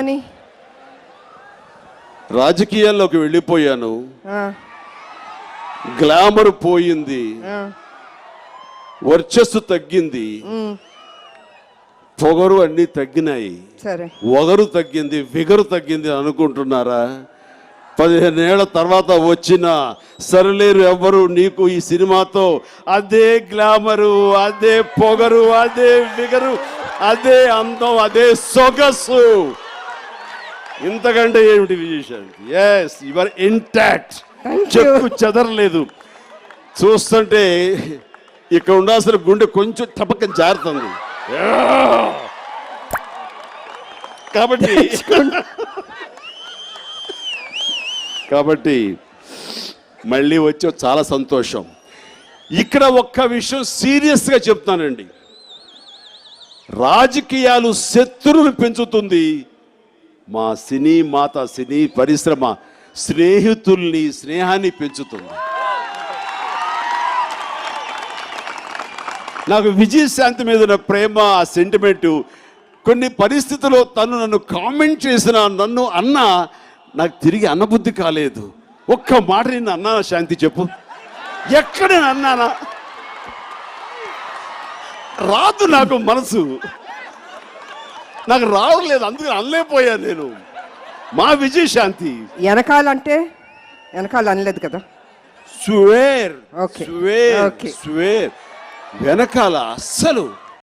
ఏమని? రాజకీయాల్లోకి వెళ్ళిపోయాను. గ్లామర్ పోయింది. వర్చస్సు తగ్గింది. పొగరు అన్ని తగ్గినాయి. ఒగరు తగ్గింది ఫిగరు తగ్గింది అనుకుంటున్నారా? పదిహేనేళ్ళ తర్వాత వచ్చిన సరలేరు ఎవ్వరు నీకు ఈ సినిమాతో అదే గ్లామరు అదే పొగరు అదే ఫిగరు అదే అందం అదే సొగసు. ఇంతకంటే ఏమిటి విజయశాంతి ఎస్ యువర్ ఇంటాక్ట్. చెక్కు చెదరలేదు. చూస్తుంటే ఇక్కడ ఉండాల్సిన గుండె కొంచెం టపక్కన జారుతుంది. కాబట్టి కాబట్టి మళ్ళీ వచ్చి చాలా సంతోషం. ఇక్కడ ఒక్క విషయం సీరియస్గా చెప్తానండి. రాజకీయాలు శత్రువులు పెంచుతుంది. మా సినీ మాత సినీ పరిశ్రమ స్నేహితుల్ని స్నేహాన్ని పెంచుతుంది. నాకు విజయశాంతి మీద ఉన్న ప్రేమ ఆ సెంటిమెంటు కొన్ని పరిస్థితుల్లో తను నన్ను కామెంట్ చేసిన నన్ను అన్న నాకు తిరిగి అన్నబుద్ధి కాలేదు. ఒక్క మాట నేను అన్నా శాంతి చెప్పు. ఎక్కడ నేను అన్నానా? రాదు నాకు మనసు. నాకు రావట్లేదు అందుకని అనలేకపోయాను నేను మా విజయశాంతి వెనకాలంటే వెనకాల అనలేదు కదా swear Okay. Swear Okay. Swear వెనకాల అస్సలు